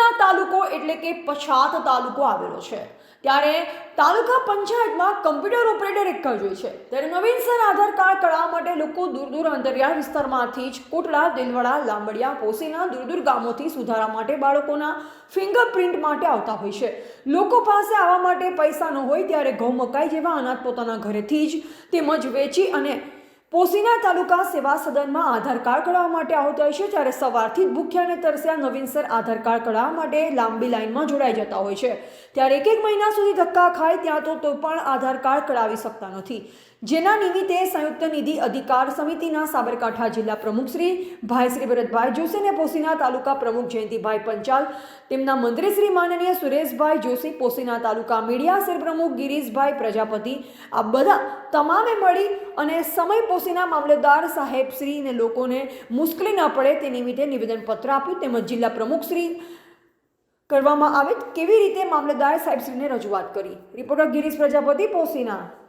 એટલે કે પછાત તાલુકો આવેલો છે. ત્યારે તાલુકા પંચાયતમાં કમ્પ્યુટર ઓપરેટર એક જ હોય છે. ત્યારે નવીનસર આધાર કાર્ડ કઢાવવા માટે લોકો દૂર દૂર અંતરિયાળ વિસ્તારમાંથી જ કોટડા દિલવાડા, લાંબડિયા, પોસીના, દૂર દૂર ગામોથી સુધારા માટે બાળકોના ફિંગરપ્રિન્ટ માટે આવતા હોય છે. લોકો પાસે આવવા માટે પૈસા ન હોય ત્યારે ઘઉં મકાઈ જેવા અનાજ પોતાના ઘરેથી જ તેમજ વેચી અને પોસીના તાલુકા સેવા સદનમાં આધાર કાર્ડ કઢાવવા માટે આવતા છે ત્યારે સવારથી જ ભૂખ્યા અને તરસ્યા નવીનસર આધાર કાર્ડ કઢાવવા માટે લાંબી લાઇનમાં જોડાઈ જતા હોય છે. ત્યારે એક એક મહિના સુધી ધક્કા ખાય ત્યાં તો તો પણ આધાર કાર્ડ કઢાવી શકતા નથી. જેના નિમિત્તે સંયુક્ત નિધિ અધિકાર સમિતિના સાબરકાંઠા જિલ્લા પ્રમુખ શ્રી ભાઈ શ્રી ભરતભાઈ જોશી અને પોસીના તાલુકા પ્રમુખ જયંતિભાઈ પંચાલ, તેમના મંત્રી શ્રી માનનીય સુરેશભાઈ જોશી, પોસીના તાલુકા મીડિયા શેર પ્રમુખ ગિરીશભાઈ પ્રજાપતિ, આ બધા તમામે મળી અને સમય પોસીના મામલતદાર સાહેબ શ્રીને લોકોને મુશ્કેલી ન પડે તે નિમિત્તે નિવેદનપત્ર આપ્યું તેમજ જિલ્લા પ્રમુખ શ્રી કરવામાં આવે, કેવી રીતે મામલતદાર સાહેબશ્રીને રજૂઆત કરી? રિપોર્ટર ગિરીશ પ્રજાપતિ, પોસીના.